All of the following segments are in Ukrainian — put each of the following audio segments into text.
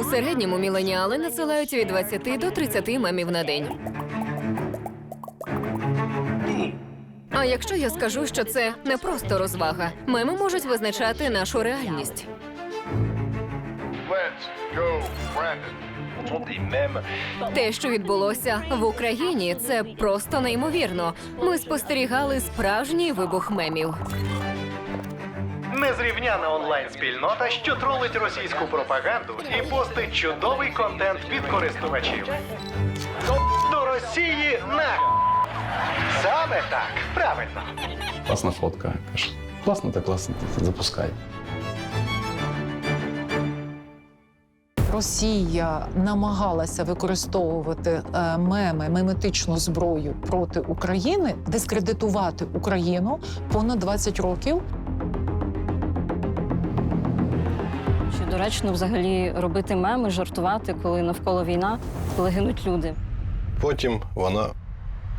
У середньому міленіали надсилають від 20 до 30 мемів на день. А якщо я скажу, що це не просто розвага, меми можуть визначати нашу реальність. Let's go, Те, що відбулося в Україні, це просто неймовірно. Ми спостерігали справжній вибух мемів. Незрівняна онлайн-спільнота, що тролить російську пропаганду і постить чудовий контент від користувачів. До Росії на саме так, правильно. Класна фотка. Каже, класно та класно, запускай. Росія намагалася використовувати е, меми, меметичну зброю проти України, дискредитувати Україну понад 20 років. Чи доречно взагалі робити меми, жартувати, коли навколо війна, коли гинуть люди? Потім вона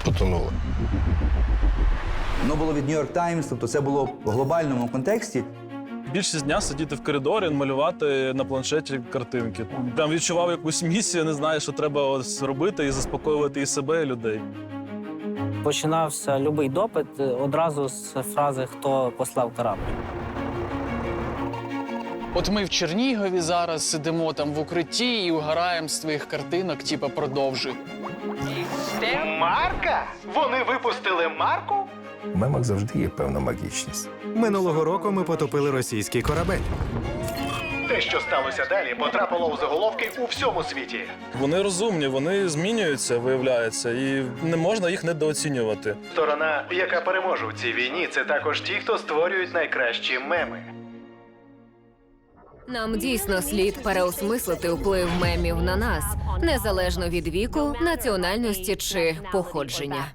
потонула. Воно було від New York Times, тобто це було в глобальному контексті. Більшість дня сидіти в коридорі, малювати на планшеті картинки. Прям відчував якусь місію, не знаю, що треба ось робити і заспокоювати і себе, і людей. Починався любий допит е, одразу з фрази Хто послав корабль. От ми в Чернігові зараз сидимо там в укритті і угораємо з твоїх картинок, типа продовжуй. Марка? Вони випустили марку? В мемах завжди є певна магічність. Минулого року ми потопили російський корабель. Те, що сталося далі, потрапило у заголовки у всьому світі. Вони розумні, вони змінюються, виявляється, і не можна їх недооцінювати. Сторона, яка переможе у цій війні, це також ті, хто створюють найкращі меми. Нам дійсно слід переосмислити вплив мемів на нас, незалежно від віку, національності чи походження.